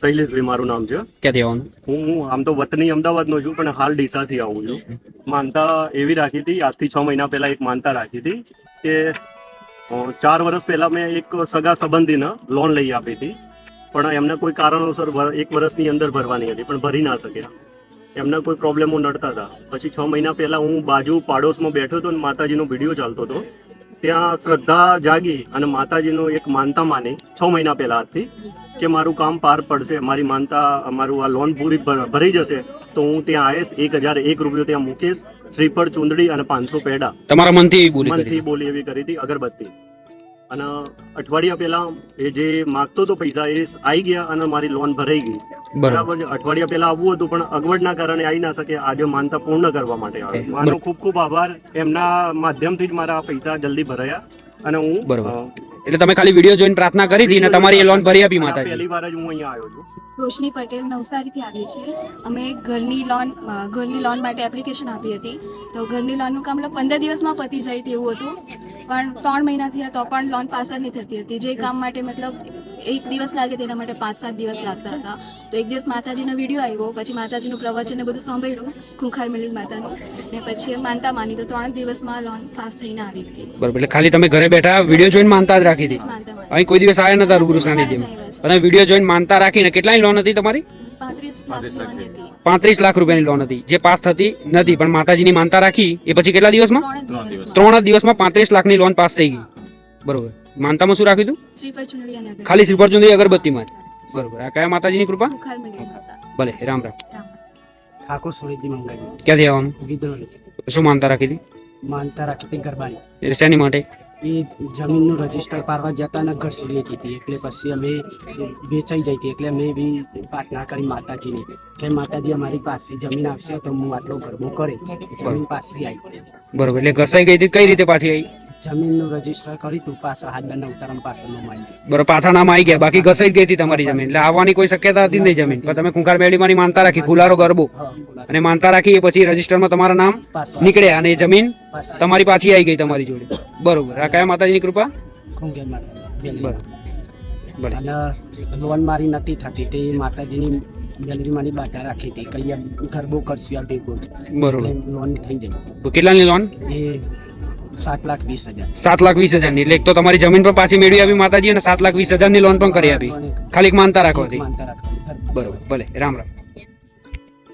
શૈલેષભાઈ મારું નામ છે. ક્યાંથી આવવાનું હું આમ તો વતની અમદાવાદ નો છું પણ હાલ ડીસાથી આવું છું. માનતા એવી રાખી હતી આજથી છ મહિના પહેલા એક માનતા રાખી હતી કે ચાર વર્ષ પહેલા મેં એક સગા સંબંધીને લોન લઈ આપી હતી. પણ એમને કોઈ કારણોસર એક વર્ષની અંદર ભરવાની હતી પણ ભરી ના શક્યા. એમના કોઈ પ્રોબ્લેમો નડતા હતા. પછી છ મહિના પહેલા હું બાજુ પાડોશમાં બેઠો હતો અને માતાજીનો વીડિયો ચાલતો હતો. ત્યાં શ્રદ્ધા જાગી અને માતાજીનો એક માનતા માની. છ મહિના પહેલા હતી કે મારું કામ પાર પડશે મારી માનતા મારું આ લોન પૂરી ભરી ભરાઈ જશે તો હું ત્યાં આવીશ એક હજાર એક રૂપિયો ત્યાં મૂકીશ શ્રીફળ ચુંદડી અને પાંચસો પેડા. તમારા મનથી બોલી મનથી બોલી એવી કરી હતી અગરબત્તી. અને અઠવાડિયા પહેલા એ જે માગતો હતો પૈસા એ આવી ગયા અને મારી લોન ભરાઈ ગઈ. બરાબર. અઠવાડિયા પહેલા આવવું હતું પણ અગવડના કારણે આવી ના શકે. આજે માનતા પૂર્ણ કરવા માટે આવ્યો. મારો ખૂબ ખૂબ આભાર. એમના માધ્યમથી જ મારા પૈસા જલ્દી ભરાયા. અને હું એટલે તમે ખાલી વીડિયો જોઈને પ્રાર્થના કરી હતી ને તમારી એ લોન ભરી આપી માતાજી. પહેલી વાર જ હું અહીંયા આવ્યો છું. રોશની પટેલ નવસારીથી આવી છે. અમે ઘરની લોન ઘરની લોન માટે એપ્લિકેશન આપી હતી. તો ઘરની લોનનું કામ મતલબ પંદર દિવસમાં પતી જાય તેવું હતું. પણ ત્રણ મહિના થયા તો પણ લોન પાસ જ નહીં થતી હતી. જે કામ માટે મતલબ એક દિવસ લાગે તેના માટે પાંચ સાત દિવસ લાગતા હતા. તો એક દિવસ માતાજીનો વીડિયો આવ્યો પછી માતાજીનું પ્રવચન બધું સાંભળ્યું ખુંખાર મેળવી માતાનું ને પછી માનતા માની તો ત્રણ દિવસમાં લોન પાસ થઈને આવી ગઈ. બરાબર એટલે ખાલી તમે ઘરે બેઠા વીડિયો જોઈને માનતા જ રાખી દીધી. અહીં કોઈ દિવસ આવ્યા નતા રૂબરૂ સાનિધ્યમાં અને વીડિયો જોઈને માનતા રાખીને કેટલાની લોન હતી તમારી? પાંત્રીસ લાખ રૂપિયાની લોન હતી. જે પાસ થતી નથી પણ માતાજીની માનતા રાખી એ પછી કેટલા દિવસમાં? ત્રણ દિવસમાં ત્રણ જ દિવસમાં પાંત્રીસ લાખની લોન પાસ થઈ ગઈ. બરોબર. માનતામાં શું રાખ્યું હતું. ખાલી શ્રીફળ ચુંદડી અગરબત્તીમાં? બરોબર. આ કયા માતાજીની કૃપા? ભલે રામ રામ. ઠાકોર સુરેજી મંગાવી. ક્યાંથી આવવાનું? વિદ્રોહી શું માનતા રાખી હતી? માનતા રાખી હતી ગરબાની. એ શેની માટે? એ જમીનનું રજિસ્ટર પારવા જતા ને ઘસી લીધી હતી એટલે પછી અમે વેચાઈ જઈ હતી. એટલે અમે બી પ્રાર્થના કરી માતાજીની કે માતાજી અમારી પાસે જમીન આવશે તો હું આટલો ગરબો કરે. જમીન પાસે આવી. બરોબર. એટલે ઘસાઈ ગઈ હતી. કઈ રીતે પાછી આવી? જમીનનું રજિસ્ટર કરી તું પાછા હાથ બંને ઉતારણ પાછળ નો માઈ બરોબર પાછા નામ આવી ગયા બાકી ઘસાઈ ગઈ હતી તમારી જમીન. એટલે આવવાની કોઈ શક્યતા હતી નહીં જમીન. પણ તમે કુંકાર મેળીમાંની માનતા રાખી ફુલારો ગરબો. અને માનતા રાખી એ પછી રજીસ્ટરમાં તમારા નામ પાછા નીકળ્યા અને જમીન તમારી પાછી આવી ગઈ તમારી જોડે. બરોબર. આ કયા માતાજીની કૃપા? બરોબર. લોન મારી નથી થતી તે માતાજીની ગેલેરીમાંની બાટા રાખી હતી. કઈ ગરબો કરશું આ ભેગો. બરોબર. લોન થઈ જાય કેટલાની લોન? એ સાત લાખ વીસ હજાર સાત લાખ વીસ હજારની. એટલે એક તો તમારી જમીન પણ પાછી મેળવી આપી માતાજી અને સાત લાખ વીસ હજારની લોન પણ કરી આપી. ખાલી માનતા રાખો. બરોબર ભલે. રામ રામ.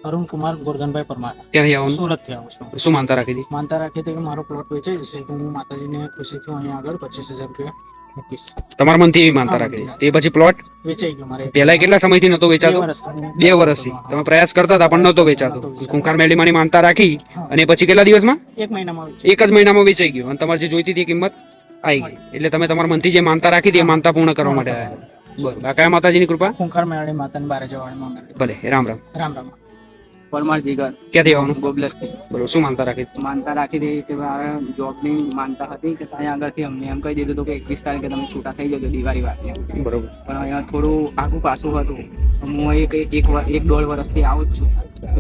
અરુણ કુમાર ગોરધનભાઈ પરમાર. ક્યાંથી આવું? સુરતથી આવું છું. શું માનતા રાખી હતી? માનતા રાખી હતી કે મારો પ્લોટ વેચાઈ જશે તો હું માતાજીને ખુશીથી અહીંયા આગળ પચીસ હજાર રૂપિયા મૂકીશ. તમારા મનથી એવી માનતા રાખી હતી. તે પછી પ્લોટ વેચાઈ ગયો મારે. પહેલા કેટલા સમયથી નતો વેચાતો? બે વર્ષથી તમે પ્રયાસ કરતા હતા પણ નતો વેચાતો. કુંકાર મેળીમાંની માનતા રાખી અને પછી કેટલા દિવસમાં? એક મહિનામાં એક જ મહિનામાં વેચાઈ ગયું. અને તમારે જે જોઈતી હતી કિંમત આવી ગઈ. એટલે તમે તમારા મનથી જે માનતા રાખી હતી એ માનતા પૂર્ણ કરવા માટે આવ્યા. બરોબર. કયા માતાજીની કૃપા? ખૂંખાર મેળાની માતાને બારે જવાની ભલે રામ રામ. રામ રામ. પરમાર જીગર. ક્યાંથી આવવાનું ગોબલસથી બોલો શું માનતા રાખી? માનતા રાખી હતી કે જોબની માનતા હતી કે ત્યાં આગળથી અમને એમ કહી દીધું હતું કે એકવીસ તારીખે તમે છૂટા થઈ જજો દિવાળી વાત બરોબર. પણ અહીંયા થોડું આગું પાછું હતું. હું એક એક એક દોઢ વર્ષથી આવું જ છું.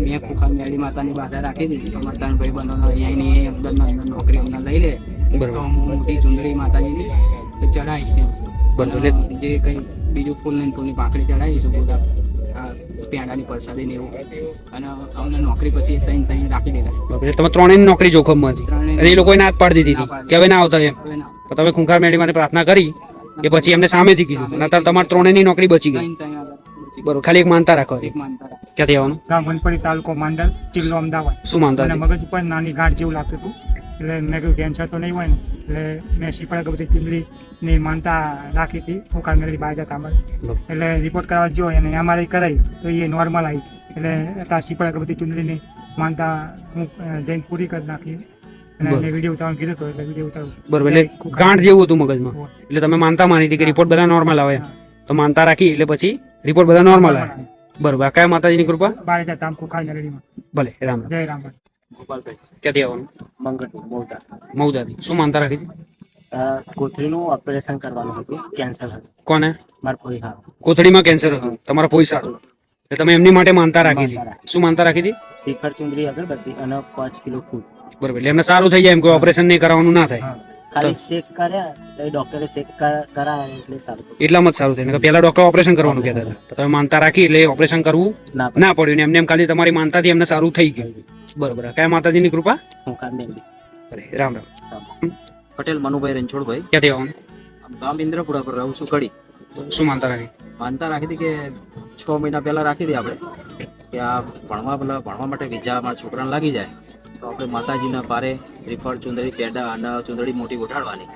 મેં ખુખા મેળી માતાની બાધા રાખી દીધી. અમારા ત્રણ ભાઈ બંધોનો અહીંયાની અંદરના અંદર નોકરી અમને લઈ લે. તો હું મોટી ચુંદડી માતાજીની ચડાવી છે જે કંઈ બીજું ફૂલ ને ફૂલની પાકડી ચડાવી છું બધા પેંડાની પરસાદી ને એવું. અને અમને નોકરી પછી તઈ તઈ રાખી દીધા. એટલે તમે ત્રણેયની નોકરી જોખમમાં હતી ત્રણેય અને એ લોકોએ ના પાડી દીધી હતી. કે હવે ના આવતા એમ? તો તમે ખૂંખાર મેડી માટે પ્રાર્થના કરી એ પછી એમને સામેથી કીધું. અને અત્યારે તમારે ત્રણેયની નોકરી બચી ગઈ. બરોબર ખાલી એક માનતા રાખો એક માનતા ક્યાંથી આવવાનું? ગામ વનપરી તાલુકો માંડલ જિલ્લો અમદાવાદ. શું માનતા મગજ ઉપર નાની ગાંઠ જેવું લાગતું હતું. એટલે મેં કહ્યું કેન્સર તો નહીં હોય ને. એટલે મેં શીપડા બધી ચીમડીની માનતા રાખી હતી. ફૂંકા મેળવી બાજા જતા એટલે રિપોર્ટ કરવા જો અને એમઆરઆઈ કરાવી તો એ નોર્મલ આવી. એટલે ત્યાં શીપડા બધી ચીમડીની માનતા હું જઈને પૂરી કરી નાખી. ગાંઠ જેવું હતું મગજમાં. એટલે તમે માનતા માની હતી કે રિપોર્ટ બધા નોર્મલ આવે. તો માનતા રાખી એટલે પછી રિપોર્ટ બધા નોર્મલ આવે. બરોબર કયા માતાજીની કૃપા? ભલે રામ જય રામ. ક્યાંથી આવવાનું મૌદાથી શું માનતા રાખી હતી? કોથળીનું ઓપરેશન કરવાનું હતું કેન્સર હતું. કોને? મારા કોઈ હા. કોથળીમાં કેન્સર હતું. તમારા એટલે તમે એમની માટે માનતા રાખી હતી. શું માનતા રાખી હતી? શિખર ચુંદરી અગરબત્તી અને પાંચ કિલો ફૂલ. બરોબર. એટલે એમને સારું થઈ જાય એમ કોઈ ઓપરેશન નહીં કરાવવાનું ના થાય. ખાલી ચેક કર્યા તો ડોક્ટરે ચેક કરાયા એટલે સારું એટલામાં જ સારું થયું. પેલા ડોક્ટર ઓપરેશન કરવાનું કહેતા હતા. તમે માનતા રાખી એટલે ઓપરેશન કરવું ના ના પડ્યું ને એમને એમ ખાલી તમારી માનતાથી એમને સારું થઈ ગયું. બરોબર. કયા માતાજીની કૃપા? હું અરે રામ રામ. પટેલ મનુભાઈ રણછોડભાઈ ક્યાંથી આવવાનું ગામ ઇન્દ્રપુરા પર રહું છું કડી શું માનતા રાખી? માનતા રાખી હતી કે છ મહિના પહેલા રાખી હતી આપણે. કે આ ભણવા પેલા ભણવા માટે વિઝા અમારા છોકરાને લાગી જાય. તો આપણે માતાજીના પારે શ્રીફળ ચુંદડી પેડા અને ચુંદડી મોટી ઉઠાડવાની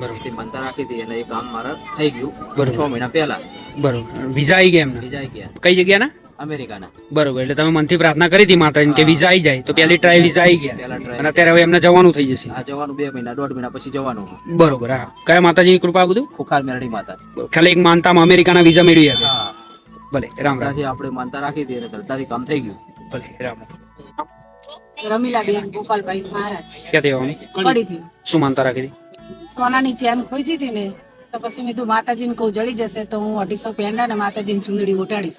બરોબર. માનતા રાખી હતી અને એ કામ મારા થઈ ગયું બરોબર. છ મહિના પહેલા. બરોબર. વિઝા આવી ગયા વિઝા આવી ગયા. કઈ જગ્યાના? અમેરિકાના. બરોબર એટલે તમે મનથી પ્રાર્થના કરી હતી માતાજીને કે વિઝા આવી જાય. તો પહેલી ટ્રાય વિઝા આવી ગયા. અને અત્યારે હવે એમને જવાનું થઈ જશે. આ જવાનું બે મહિના દોઢ મહિના પછી જવાનું બરોબર હા. કયા માતાજીની કૃપા બધું? ખુખાર મેરડી માતા. ખાલી એક માનતામાં અમેરિકાના વિઝા મેળવી આવ્યા ભલે રામ રામ. આપણે માનતા રાખી દઈએ સરળતાથી કામ થઈ ગયું. ભલે રામ રામ. રમીલાબેન ગોપાલભાઈ મહારાજ. ક્યાંથી આવવાનું? શું માનતા રાખી હતી? સોનાની ચેન ખોઈ હતી ને તો પછી મેં કીધું માતાજીને કહું જડી જશે તો હું અઢીસો પેંડા ને માતાજીની ચુંદડી ઉટાડીશ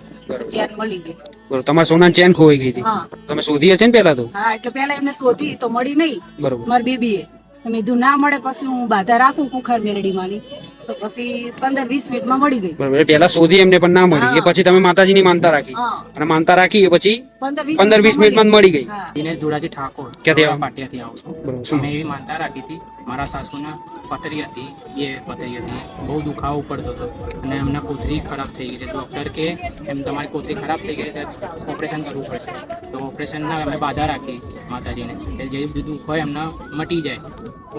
ચેન મળી ગઈ. બરોબર તમારા સોનાની ચેન ખોવાઈ ગઈ હતી? તમે શોધી હશે ને પેલા તો? હા એટલે પેલા એમને શોધી તો મળી નહીં. બરોબર. મારી બેબી એ મેં કીધું ના મળે પછી હું બાધા રાખું કુખાર મેરડી માની તો પછી પંદર વીસ મિનિટમાં મળી ગઈ. બરોબર પહેલા શોધી એમને પણ ના મળી. એ પછી તમે માતાજીની માનતા રાખી. અને માનતા રાખી એ પછી પંદર વીસ મિનિટમાં મળી ગઈ. દિનેશ ધોરાજી ઠાકોર ક્યાંથી પાટિયાથી આવું? છું. મેં એવી માનતા રાખી હતી મારા સાસુના પથરી હતી એ પથરી હતી. બહુ દુખાવો પડતો હતો અને એમના કોથરી ખરાબ થઈ ગઈ ડોક્ટર ડૉક્ટર કે એમ તમારી કોથરી ખરાબ થઈ ગઈ છે ઓપરેશન કરવું પડશે. તો ઓપરેશનના અમે બાધા રાખી માતાજીને કે જે દુઃખ હોય એમને મટી જાય.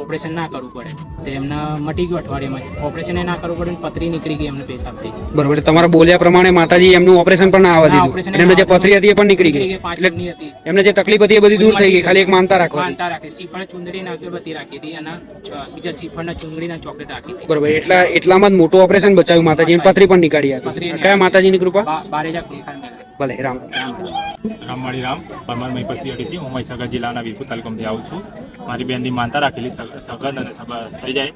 ઓપરેશન ના કરવું પડે. તો એમને મટી ગયું અઠવાડિયામાં ઓપરેશન ના કરવું પડ્યું પથરી નીકળી ગઈ એમને પેશાબ બરોબર તમારા બોલ્યા પ્રમાણે માતાજી એમનું ઓપરેશન પણ ના આવવા દીધું. એમને જે પથરી હતી એ પણ નીકળી ગઈ. એટલે એમને જે તકલીફ હતી એ બધી દૂર થઈ ગઈ ખાલી એક માનતા રાખવા માનતા રાખી સીફળ ચુંદડી ના અગરબત્તી રાખી હતી અને બીજા સીફળ ના ચુંદડી ના ચોકલેટ રાખી હતી. બરોબર એટલા એટલામાં જ મોટું ઓપરેશન બચાવ્યું માતાજી પથરી પણ નીકાળી આપી. કયા માતાજીની કૃપા? ભલે રામ. રામવાડી રામ. પરમાર મહીપસી અડીસી હું મહીસાગર જિલ્લાના વીરપુર તાલુકામાંથી આવું છું. મારી બેનની માનતા રાખેલી સગ- સગન અને થઈ જાય.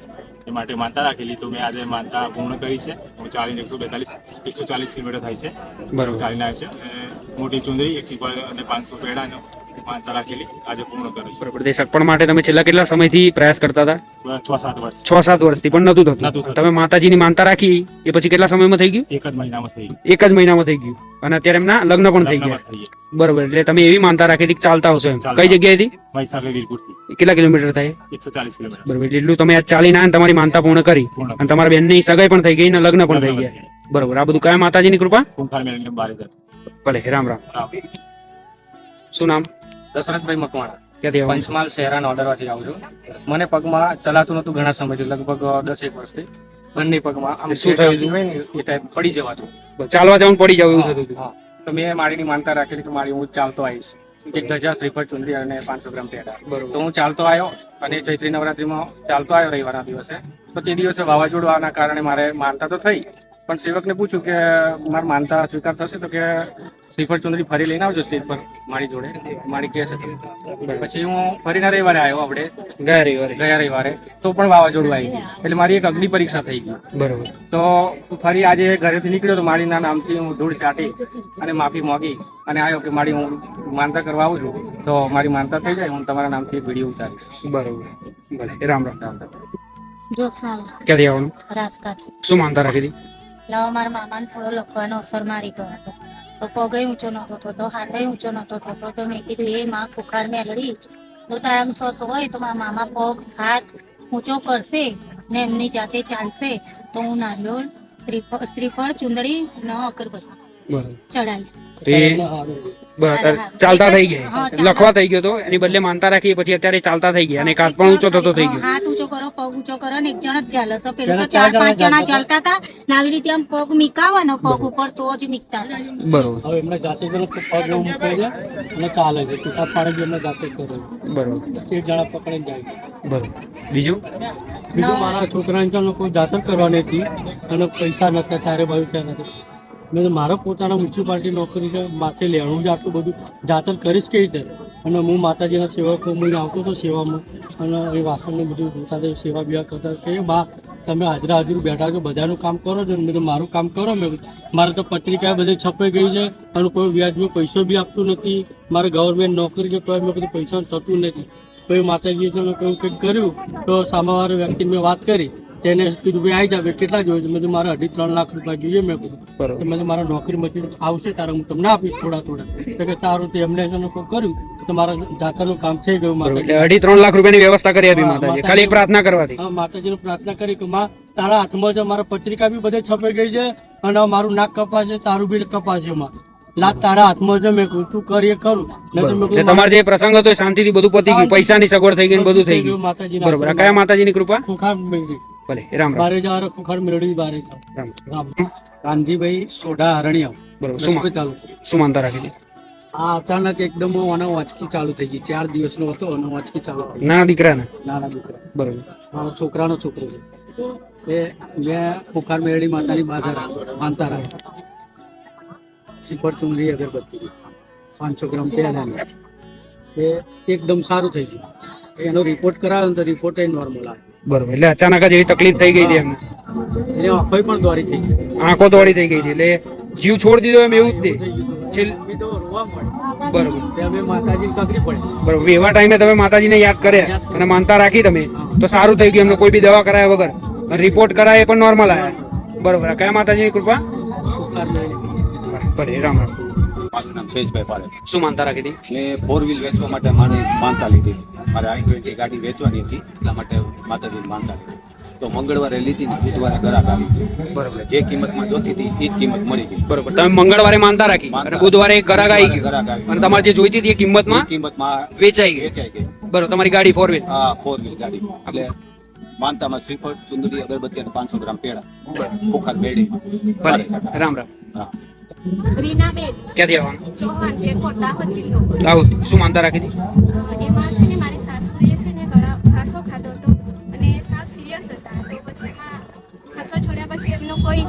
એ માટે માનતા રાખેલી. તો મેં આજે માનતા પૂર્ણ કરી છે. હું ચાલીને એકસો બેતાલીસ એકસો ચાલીસ કિલોમીટર થાય છે. બરાબર. ચાલીને આવે છે. મોટી ચુંદરી એક સિક્વલ અને પાંચસો પેડાનો માનતા રાખેલી આજે પૂર્ણ કરું છું. બરોબર. સગપણ માટે તમે છેલ્લા કેટલા સમયથી પ્રયાસ કરતા હતા? છ સાત વર્ષ. છ સાત વર્ષથી પણ નતું થતું. તમે માતાજીની માનતા રાખી એ પછી કેટલા સમયમાં થઈ ગયું? એક જ મહિનામાં થઈ એક જ મહિનામાં થઈ ગયું. અને અત્યારે એમના લગ્ન પણ થઈ ગયા. બરોબર. એટલે તમે એવી માનતા રાખી હતી ચાલતા હશો એમ. કઈ જગ્યાએથી મહીસાગર વીરપુરથી. કેટલા કિલોમીટર થાય? એકસો ચાલીસ કિલોમીટર. બરોબર. એટલે તમે ચાલી ના તમારી માનતા પૂર્ણ કરી. અને તમારા બેનની સગાઈ પણ થઈ ગઈ ને લગ્ન પણ થઈ ગયા. બરોબર. આ બધું કયા માતાજીની કૃપા. ભલે. રામ. રામ. શું નામ? દશરથભાઈ મકવાણા. ક્યાંથી પંચમહાલ શહેરાના ઓર્ડરમાંથી આવું છું. મને પગમાં ચલાતું નતું ઘણા સમયથી લગભગ દસ એક વર્ષથી. બંને પગમાં આમ શું થયું એ ટાઈપ પડી જવાતું. ચાલવા જવાનું પડી જવું એવું થતું હતું. તો મેં મારીની માનતા રાખેલી કે મારી હું ચાલતો આવીશ. એક ધજા શ્રીફળ ચુંદરી અને પાંચસો ગ્રામ પેડા. તો હું ચાલતો આવ્યો અને ચૈત્રી નવરાત્રીમાં ચાલતો આવ્યો રવિવારના દિવસે. તો તે દિવસે વાવાઝોડું આવવાના કારણે મારે માનતા તો થઈ પણ સેવકને પૂછ્યું કે મારા માનતા સ્વીકાર થશે તો કે શ્રીફળ ચુંદરી ફરી લઈને આવજો સ્ટેજ પર મારી જોડે. મારી કેસ હતી પછી હું ફરીના રવિવારે આવ્યો આપણે. ગયા રવિવારે. ગયા રવિવારે. તો પણ વાવાઝોડું આવી ગયું. એટલે મારી એક અગ્નિ પરીક્ષા થઈ ગઈ. બરોબર. તો ફરી આજે ઘરેથી નીકળ્યો તો મારીના નામથી હું ધૂળ ચાટી અને માફી માગી અને આવ્યો કે મારી હું માનતા કરવા આવું છું તો મારી માનતા થઈ જાય હું તમારા નામથી વીડિયો ઉતારીશ. બરોબર. ભલે. રામ રામ. રામ રામ ક્યાંથી આવવાનું? રાજકાટ શું માનતા રાખી હતી? લાવો મારા મામાને થોડો લખવાનો અસર મારી ગયો હતો. તો પગે ઊંચો નતો થતો હાથે ઊંચો નતો થતો. તો મેં કીધું એ માં કુખાર મેલડી તો તારા સોતો હોય તો મારા મામા પગ હાથ ઊંચો કરશે ને એમની જાતે ચાલશે. તો હું નારિયોલ શ્રીફળ શ્રીફળ ચુંદડી ન અગરબત્તી ચડાવીશ. ચાલતા થઈ ગયા. લખવા થઈ ગયો તો એની બદલે માનતા રાખી પછી અત્યારે ચાલતા થઈ ગયા અને એક પણ ઊંચો થતો થઈ ગયો. પગ ઊંચો કરો ને એક જણ જ ચાલે. છે પેલું તો ચાર પાંચ જણા ચાલતા હતા. ને આવી રીતે આમ પગ મીકાવે ને પગ ઉપર તો જ મીકતા બરોબર. હવે એમણે જાતે જ પગ એવું મૂકી દે અને ચાલે છે. પિસાબ પાડે છે એમને જાતે કરે બરોબર. એક જણા પકડીને જાય બરોબર. બીજું? બીજું મારા છોકરાને ચાલો કોઈ જાતર કરવાની હતી. અને પૈસા નતા ચારે ભાઈ ત્યાં નથી મેં મારે પોતાના મ્યુનિસિપાલિટી નોકરી છે માથે લેણું જ આટલું બધું જાતર કરીશ કેવી રીતે? અને હું માતાજીના સેવા હું આવતો હતો સેવામાં. અને એ વાસણને બધું હતા સેવા બીવા કરતા કે બા, તમે હાજરા હાજર બેઠા છો, બધાનું કામ કરો છો મેં મારું કામ કરો મેં મારે તો પત્રિકા બધી છપાઈ ગઈ છે અને કોઈ વ્યાજમાં પૈસો બી આપતું નથી. મારે ગવર્મેન્ટ નોકરી છે કોઈ મેં બધું પૈસા થતું નથી. પછી માતાજીએ છે કહ્યું કંઈક કર્યું તો સામેવાળા વ્યક્તિ મેં વાત કરી. તેને કીધું ભાઈ આવી જાવ કેટલા જોઈએ મેં મારે અઢી ત્રણ લાખ રૂપિયા જોઈએ. મેં કીધું તો મેં મારા નોકરીમાંથી આવશે તારે હું તમને આપીશ થોડા થોડા. તો કે સારું તે એમને છે કર્યું? તો મારા જાતરનું કામ થઈ ગયું મારે એટલે અઢી ત્રણ લાખ રૂપિયાની વ્યવસ્થા કરી આપી માતાજી. ખાલી પ્રાર્થના કરવાથી. હા માતાજીને પ્રાર્થના કરી કે માં તારા હાથમાં છે મારા પત્રિકા બી બધે છપાઈ ગઈ છે અને મારું નાક કપાશે તારું બી કપાશે માં. લાગ તારા હાથમાં છે મેં તું કરી કરું. નહીં તો મેં એટલે તમારે જે પ્રસંગ હતો એ શાંતિથી બધું પતી ગયું. પૈસાની સગવડ થઈ ગઈ બધું થઈ ગયું. બરોબર. કયા માતાજીની કૃપા? ખુખાર મેળવી. ભલે રામ રામ. બારે જવાનો ખુખાર મેળવી બારે રામ. રામ. કાનજીભાઈ સોઢા હરણિયા બરોબર. શું મા- રસોઈ તાલુકો. શું માનતા રાખી આ અચાનક એકદમ વાંચકી ચાલુ થઈ ગઈ. ચાર દિવસનો હતો અને વાંચકી ચાલુ થઈ. નાના દીકરાને? નાના દીકરા. બરોબર. મારો છોકરાનો છોકરો છે. એ મેં ખુખાર મેળવી માતાની બાધા માનતા રાખી. શ્રીફળ ચુંદરી અગરબત્તી પાંચસો ગ્રામ તેલ એ એકદમ સારું થઈ ગયું. એનો રિપોર્ટ કરાવ્યો તો રિપોર્ટ એ નોર્મલ આવ્યો બરોબર એટલે અચાનક જ એવી તકલીફ થઈ ગઈ હતી એમને. એને આંખો પણ દોડી થઈ ગઈ. આંખો દોડી થઈ ગઈ હતી એટલે જીવ છોડી દીધો એમ એવું જ તે. બરોબર. એવા ટાઈમે તમે માતાજીને યાદ કર્યા અને માનતા રાખી તમે તો સારું થઈ ગયું એમને કોઈ બી દવા કરાયા વગર. રિપોર્ટ કરાય એ પણ નોર્મલ આવ્યા બરોબર આ કયા માતાજીની કૃપા? ભલે રામ રામ. મારું નામ જયેશભાઈ પારેખ શું માનતા રાખી હતી? મેં ફોર વ્હીલ વેચવા માટે મારે માનતા લીધી. હતી મારે આઈ ટ્વેન્ટી ગાડી વેચવાની હતી એટલા માટે માતાજી માનતા લીધી. તો મંગળવારે લીધી ને બુધવારે ગરાક આવી છે બરોબર. જે કિંમતમાં જોતી હતી એ જ કિંમત મળી ગઈ. બરોબર. તમે મંગળવારે માનતા રાખી અને બુધવારે ગરાક આવી ગયું. ગરાક આવી અને તમારે જે જોઈતી હતી એ કિંમતમાં કિંમતમાં વેચાઈ ગઈ. વેચાઈ ગઈ. બરોબર. તમારી ગાડી ફોર વ્હીલ હા ફોર વ્હીલ ગાડી. એટલે માનતામાં શ્રીફળ ચુંદડી અગરબત્તી અને પાંચસો ગ્રામ પેડા. બુખાર બેડી. રામ રામ. હા. રીનાબેન ક્યાંથી આવવાનું? ચૌહાણ જે દાહોદ જિલ્લો દાઉદ શું માનતા રાખી હતી? એમાં છે ને મારી સાસુએ છે ને ગળા ફાંસો ખાધો હતો અને સાવ સિરિયસ હતા. તો પછી એમાં ફાંસો છોડ્યા પછી એમનો કોઈ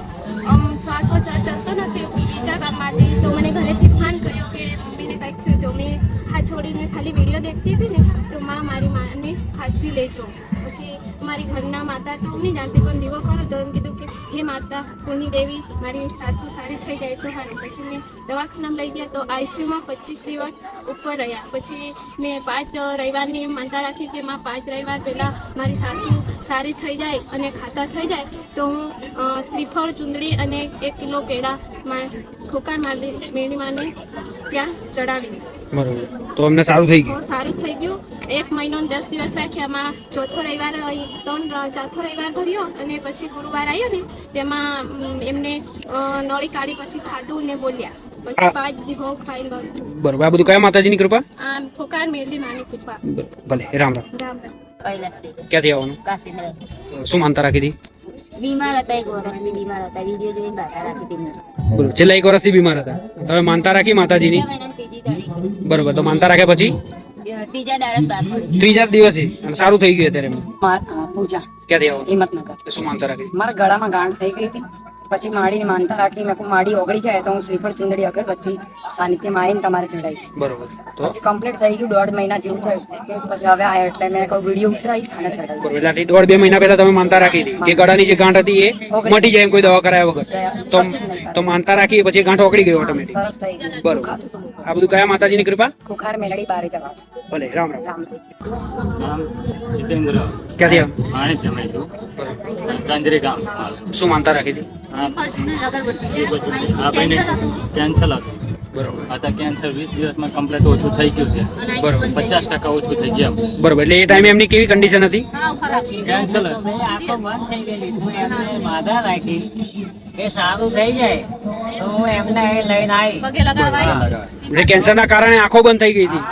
શ્વાસો ચાલતો નથી. બીજા ગામમાંથી તો મને ઘરેથી ફાન કર્યો કે મમ્મીને કંઈક થયું તો મેં હાથ છોડીને ખાલી વીડિયો દેખતી હતી ને તો માં મારી માને હાચવી લેજો. પછી મારી ઘરના માતા તો નહીં જાણતી, પણ દીવો કરો તો એમ કીધું કે, હે માતા પૂર્ણી દેવી, મારી સાસુ સારી થઈ જાય તો સારું પછી મેં દવાખાનામાં લઈ ગયા તો આઈસીયુમાં પચીસ દિવસ ઉપર રહ્યા. પછી મેં પાંચ રવિવારની માનતા રાખી કે માં, પાંચ રવિવાર પહેલાં મારી સાસુ સારી થઈ જાય અને ખાતા થઈ જાય, તો હું શ્રીફળ, ચુંદડી અને એક કિલો પેડા ખોકાર માલી ત્યાં ચડાવીશ. બરાબર. તો અમને સારું થઈ ગયું. સારું થઈ ગયું. એક મહિનો દસ દિવસ રાખ્યામાં ચોથો રવિવાર ત્રણ ર- ચોથો રવિવાર ભર્યો અને પછી ગુરુવાર આવ્યો ને તેમાં એમને નળી કાઢી પછી ખાધું ને બોલ્યા. પછી પાંચ દિવસ ખાઈ બરોબર. આ બધું કયા માતાજીની કૃપા? ફોકાર મેળવી માની કૃપા. ભલે. રામ રામ. રામ રામ. ક્યાંથી આવવાનું? શું માનતા રાખી હતી? બીમાર હતા એક વર્ષથી બીમાર હતા. વીડિયો જોઈને બાધા રાખી હતી મેં. છેલ્લા એક વર્ષથી બીમાર હતા. તમે માનતા રાખી માતાજીની? ત્રીજી તારીખ. બરોબર તો માનતા રાખ્યા પછી? ત્રીજા દિવસે. સારું થઈ ગયું અત્યારે. પૂજા. ક્યાંથી આવવાનું હિંમતનગર. શું માનતા રાખી? મારા ગળામાં ગાંઠ થઈ ગઈ હતી. પછી માડીને માનતા રાખી મેં માડી ઓગળી જાય તો હું શ્રીફળ ચુંદડી અગરબત્તી સાનિધ્યમાં આવીને તમારે ચડાવીશ બરોબર. પછી કમ્પ્લીટ થઈ ગયું દોઢ મહિના જેવું થયું. પછી હવે આ એટલે મેં કોઈ વીડિયો ઉતરાવીશ અને ચડાવીશ એટલે દોઢ બે મહિના પહેલા તમે માનતા રાખી હતી કે ગળાની જે ગાંઠ હતી એ મટી જાય એમ કોઈ દવા કરાયા વગર તો તો માનતા રાખી પછી ગાંઠ ઓગળી ગઈ ઓટોમેટિક સરસ થઈ ગયું. બરોબર. આ બધું કયા માતાજીની કૃપા? ખુખાર મેલડી બારે જવા. ભલે રામ રામ. રામ. જીતેન્દ્ર. ક્યાંથી આવ આણે જમાઈ છું કાંજરી ગામ. શું માનતા રાખી હતી? કેન્સલ હતું. બરોબર. કેન્સર વીસ દિવસમાં કમ્પ્લીટ ઓછું થઈ ગયું છે. બરોબર. પચાસ ટકા ઓછું થઈ ગયા બરોબર. એટલે એ ટાઈમે એમની કેવી કન્ડિશન હતી? કેન્સલ રાખી કે સારું થઈ જાય તો હું એમને અહીં લઈને આવી. એટલે કેન્સરના કારણે આંખો બંધ થઈ ગઈ હતી.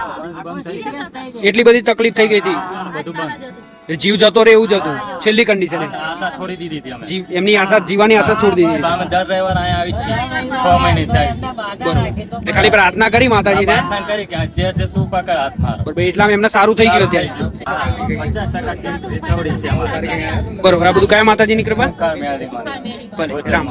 એટલી બધી તકલીફ થઈ ગઈ હતી. બધું બંધ. એટલે જીવ જતો રહે એવું જ હતું. છેલ્લી કન્ડિશન આશા છોડી દીધી હતી અમે. જીવ એમની આશા જીવાની આશા છોડી દીધી. અમે દર રવિવાર અહીંયા આવી છીએ. છ મહિને થાય. એટલે ખાલી પ્રાર્થના કરી માતાજીને પ્રાર્થના કરી કે જે છે તું પકડ હાથ મારો. બરોબર એટલામાં એમને સારું થઈ ગયું અત્યારે. બરોબર આ બધું કયા માતાજીની કૃપા? રામ.